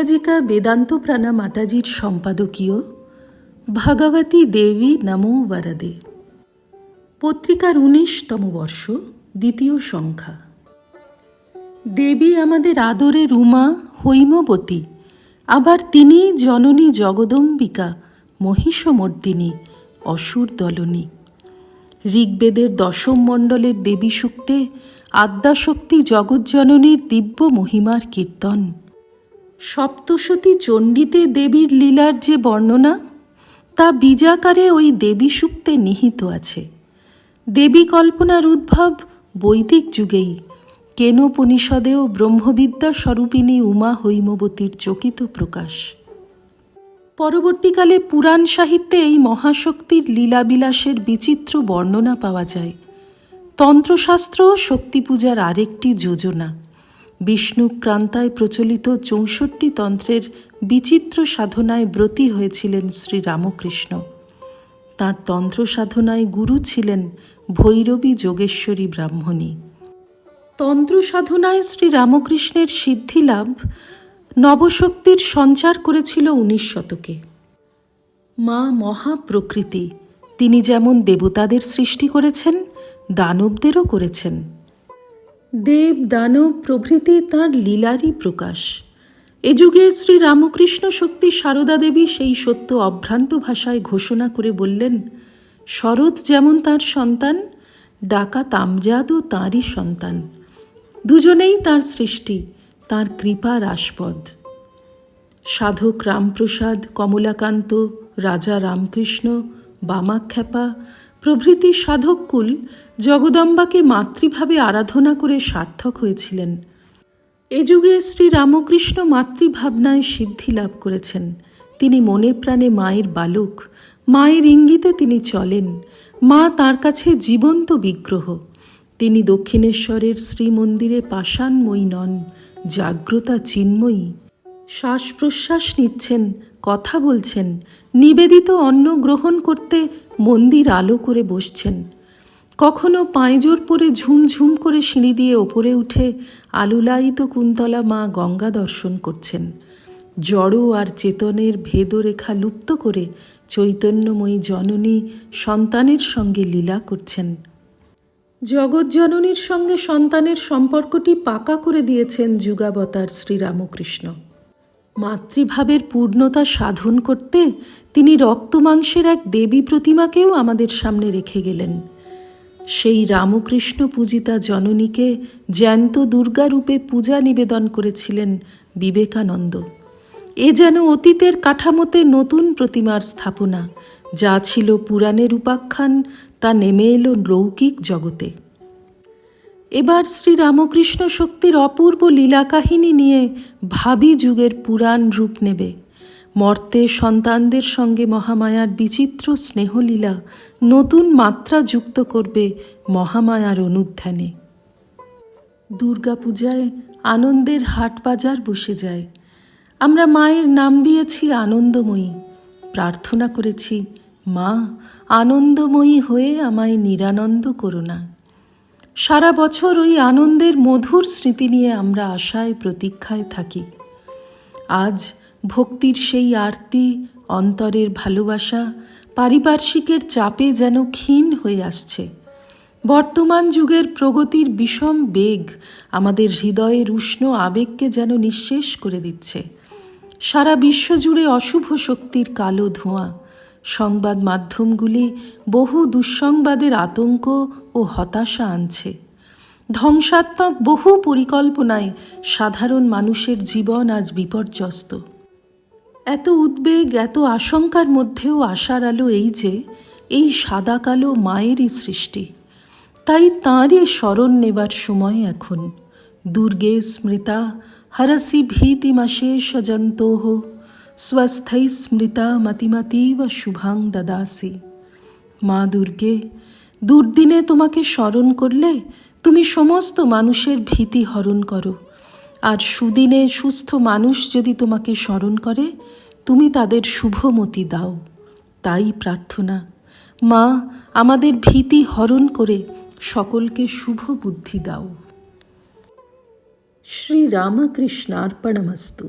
প্রব্রাজিকা বেদান্ত প্রাণা মাতাজির সম্পাদকীয় ভগবতী দেবী নমো বরদে পত্রিকার উনিশতম বর্ষ দ্বিতীয় সংখ্যা দেবী আমাদের আদরে রুমা হৈমবতী আবার তিনি জননী জগদম্বিকা মহিষমর্দিনী অসুর দলনী ঋগ্বেদের দশম মণ্ডলের দেবী সূক্তে আদ্যাশক্তি জগজ্জননীর দিব্য মহিমার কীর্তন। সপ্তশতী চণ্ডীতে দেবীর লীলার যে বর্ণনা, তা বীজাকারে ওই দেবী সূক্তে নিহিত আছে। দেবী কল্পনার উদ্ভব বৈদিক যুগেই। কেনোপনিষদেও ব্রহ্মবিদ্যা স্বরূপিণী উমা হৈমবতীর চকিত প্রকাশ? পরবর্তীকালে পুরাণ সাহিত্যে এই মহাশক্তির লীলাবিলাসের বিচিত্র বর্ণনা পাওয়া যায়। তন্ত্রশাস্ত্র শক্তি পূজার আরেকটি যোজনা। বিষ্ণু ক্রান্তায় প্রচলিত চৌষট্টি তন্ত্রের বিচিত্র সাধনায় ব্রতী হয়েছিলেন শ্রী রামকৃষ্ণ তাঁর তন্ত্র সাধনায় গুরু ছিলেন ভৈরবী যোগেশ্বরী ব্রাহ্মণী। তন্ত্র সাধনায় শ্রী রামকৃষ্ণের সিদ্ধিলাভ নবশক্তির সঞ্চার করেছিল উনিশ শতকে। মা মহাপ্রকৃতি, তিনি যেমন দেবতাদের সৃষ্টি করেছেন, দানবদেরও করেছেন। দেব দানব প্রভৃতি তাঁর লীলারই প্রকাশ। এ যুগে শ্রী রামকৃষ্ণ শক্তি সারদা দেবী সেই সত্য অভ্রান্ত ভাষায় ঘোষণা করে বললেন, শরৎ যেমন তার সন্তান, ডাকা তামজাদও তাঁরই সন্তান। দুজনেই তার সৃষ্টি, তার কৃপা রাসপদ সাধক রামপ্রসাদ, কমলাকান্ত, রাজা রামকৃষ্ণ, বামাখ্যাপা প্রভৃতি সাধককুল জগদম্বাকে মাতৃভাবে আরাধনা করে সার্থক হয়েছিলেন। এ যুগে শ্রী রামকৃষ্ণ মাতৃভাবনায় সিদ্ধি লাভ করেছেন। তিনি মনে প্রাণে মায়ের বালক, মায়ের ইঙ্গিতে তিনি চলেন, মা তার কাছে জীবন্ত বিগ্রহ। তিনি দক্ষিণেশ্বরের শ্রীমন্দিরে পাষাণময়ী নন, জাগ্রতা চিন্ময়ী। শ্বাস প্রশ্বাস নিচ্ছেন কথা বলছেন, নিবেদিত অন্ন গ্রহণ করতে মন্দির আলো করে বসছেন। কখনো পাঁজর পরে ঝুমঝুম করে সিঁড়ি দিয়ে ওপরে উঠে আলুলায়িত কুন্তলা মা গঙ্গা দর্শন করছেন। জড় আর চেতনের ভেদরেখা লুপ্ত করে চৈতন্যময়ী জননী সন্তানের সঙ্গে লীলা করছেন। জগৎজননীর সঙ্গে সন্তানের সম্পর্কটি পাকা করে দিয়েছেন যুগাবতার শ্রীরামকৃষ্ণ। মাতৃভাবের পূর্ণতা সাধন করতে তিনি রক্তমাংসের এক দেবী প্রতিমাকেও আমাদের সামনে রেখে গেলেন। সেই রামকৃষ্ণ পূজিতা জননীকে জ্যান্ত দুর্গারূপে পূজা নিবেদন করেছিলেন বিবেকানন্দ। এ যেন অতীতের কাঠামোতে নতুন প্রতিমার স্থাপনা, যা ছিল পুরাণের উপাখ্যান, তা নেমে এলো লৌকিক জগতে। এবার শ্রী রামকৃষ্ণ শক্তির অপূর্ব লীলা কাহিনী নিয়ে ভাবি যুগের পুরাণ রূপ নেবে। মর্তে সন্তানদের সঙ্গে মহামায়ার বিচিত্র স্নেহলীলা নতুন মাত্রা যুক্ত করবে মহামায়ার অনুধ্যানে। দুর্গাপূজায় আনন্দের হাট বাজার বসে যায়। আমরা মায়ের নাম দিয়েছি আনন্দময়ী। প্রার্থনা করেছি, মা, আনন্দময়ী হয়ে আমায় নিরানন্দ করো না। সারা বছর ওই আনন্দের মধুর স্মৃতি নিয়ে আমরা আশায় প্রতীক্ষায় থাকি। আজ ভক্তির সেই আরতি, অন্তরের ভালোবাসা, পারিপার্শ্বিকের চাপে যেন ক্ষীণ হয়ে আসছে। বর্তমান যুগের প্রগতির বিষম বেগ আমাদের হৃদয়ের উষ্ণ আবেগকে যেন নিঃশেষ করে দিচ্ছে। সারা বিশ্বজুড়ে অশুভ শক্তির কালো ধোঁয়া সংবাদ মাধ্যমগুলি বহু দুঃসংবাদের আতঙ্ক ও হতাশা আনছে। ধ্বংসাত্মক বহু পরিকল্পনায় সাধারণ মানুষের জীবন আজ বিপর্যস্ত। এত উদ্বেগ, এত আশঙ্কার মধ্যেও আশার আলো এই যে, এই সাদা কালো মায়েরই সৃষ্টি। তাই তাঁরই স্মরণ নেবার সময় এখন। দুর্গে স্মৃতা, হরসি ভীতিমাশেষ জন্তোহ স্বস্থৈ স্মৃতা মতিমতীব শুভাং দদাসি মা দুর্গে, দুর্দিনে তোমাকে স্মরণ করলে তুমি সমস্ত মানুষের ভীতি হরণ করো। আর সুদিনে সুস্থ মানুষ যদি তোমাকে স্মরণ করে, তুমি তাদের শুভমতি দাও। তাই প্রার্থনা, মা, আমাদের ভীতি হরণ করে সকলকে শুভ বুদ্ধি দাও। শ্রী রামকৃষ্ণার্পণমস্তু